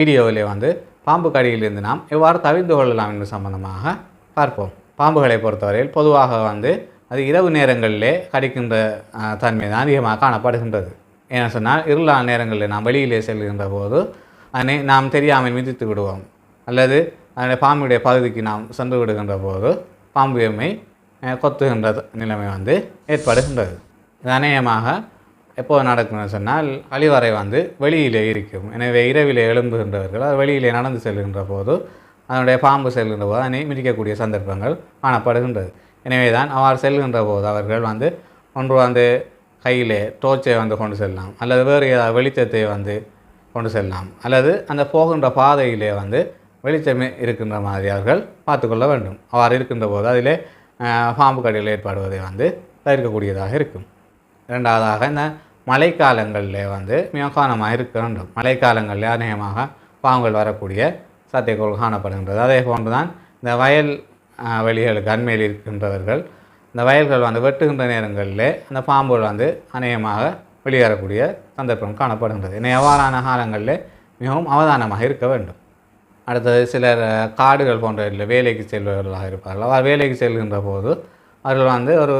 வீடியோவிலே வந்து பாம்பு கடியிலிருந்து நாம் எவ்வாறு தவிர்த்து கொள்ளலாம் என்று சம்பந்தமாக பார்ப்போம். பாம்புகளை பொறுத்தவரையில் பொதுவாக வந்து அது இரவு நேரங்களிலே கடிக்கின்ற தன்மை தான் அதிகமாக காணப்படுகின்றது. ஏன்னா சொன்னால் இருளான நேரங்களில் நாம் வெளியிலே செல்கின்ற போது அதனை நாம் தெரியாமல் மிதித்து விடுவோம். அல்லது அதனுடைய பாம்புடைய பகுதிக்கு நாம் சென்று விடுகின்ற போது பாம்பு எம்மை கொத்துகின்ற நிலைமை வந்து ஏற்படுகின்றது. இது அநேகமாக எப்போது நடக்கும்னு சொன்னால் அழிவறை வந்து வெளியிலே இருக்கும். எனவே இரவிலே எழும்புகின்றவர்கள் அது வெளியிலே நடந்து செல்கின்ற போது அதனுடைய பாம்பு செல்கின்ற போது அதனை மிதிக்கக்கூடிய சந்தர்ப்பங்கள் காணப்படுகின்றது. எனவே தான் அவர் செல்கின்ற போது அவர்கள் வந்து ஒன்று வந்து கையிலே டோர்ச்சை வந்து கொண்டு செல்லலாம். அல்லது வேறு ஏதாவது வெளிச்சத்தை வந்து கொண்டு செல்லலாம். அல்லது அந்த போகின்ற பாதையிலே வந்து வெளிச்சமே இருக்கின்ற மாதிரி அவர்கள் பார்த்துக்கொள்ள வேண்டும். அவர் இருக்கின்ற போது அதிலே பாம்பு கடிகள் ஏற்படுவதை வந்து தவிர்க்கக்கூடியதாக இருக்கும். இரண்டாவதாக இந்த மழைக்காலங்களில் வந்து மிக இருக்க வேண்டும். மழைக்காலங்களில் அநேகமாக பாம்புகள் வரக்கூடிய சத்தியக்கோள் காணப்படுகின்றது. அதே போன்று தான் இந்த வயல் வெளிகளுக்கு அண்மையில் இருக்கின்றவர்கள் இந்த வயல்கள் வந்து வெட்டுகின்ற நேரங்களில் அந்த பாம்புகள் வந்து அநேகமாக வெளியேறக்கூடிய சந்தர்ப்பம் காணப்படுகின்றது. இனி எவ்வாறான காலங்களில் மிகவும் அவதானமாக இருக்க வேண்டும். அடுத்தது சிலர் காடுகள் போன்ற வேலைக்கு செல்பவர்களாக இருப்பார்கள். அவர் வேலைக்கு செல்கின்ற போது அவர்கள் வந்து ஒரு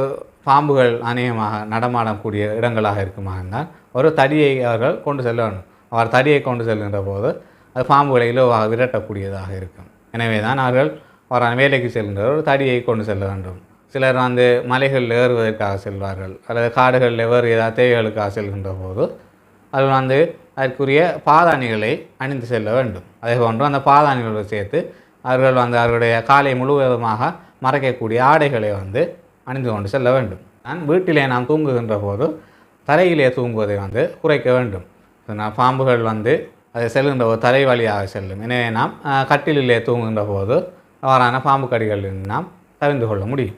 பாம்புகள் அநேகமாக நடமாடக்கூடிய இடங்களாக இருக்குமா என்றால் ஒரு தடியை அவர்கள் கொண்டு செல்ல வேண்டும் அவர் தடியை கொண்டு செல்கின்ற போது அது பாம்புகளை இலவாக விரட்டக்கூடியதாக இருக்கும். எனவே தான் அவர்கள் அவரான வேலைக்கு செல்கின்ற ஒரு தடியை கொண்டு செல்ல வேண்டும். சிலர் வந்து மலைகளில் ஏறுவதற்காக செல்வார்கள். அல்லது காடுகளில் வேறு ஏதாவது தேவைகளுக்காக செல்கின்ற போது அது வந்து அதற்குரிய பாதாணிகளை அணிந்து செல்ல வேண்டும். அதே போன்று அந்த பாதாணிகளோடு சேர்த்து அவர்கள் வந்து அவர்களுடைய காலை முழுவதுமாக மறைக்கக்கூடிய ஆடைகளை வந்து அணிந்து கொண்டு செல்ல வேண்டும். நான் வீட்டிலே நாம் தூங்குகின்ற போது தரையிலே தூங்குவதை வந்து குறைக்க வேண்டும். நான் பாம்புகள் வந்து அது செல்கின்ற போது தரை வழியாக செல்லும். எனவே நாம் கட்டிலே தூங்குகின்ற போது அவ்வாறான பாம்பு கடிகளில் நாம் தவிர்ந்து கொள்ள முடியும்.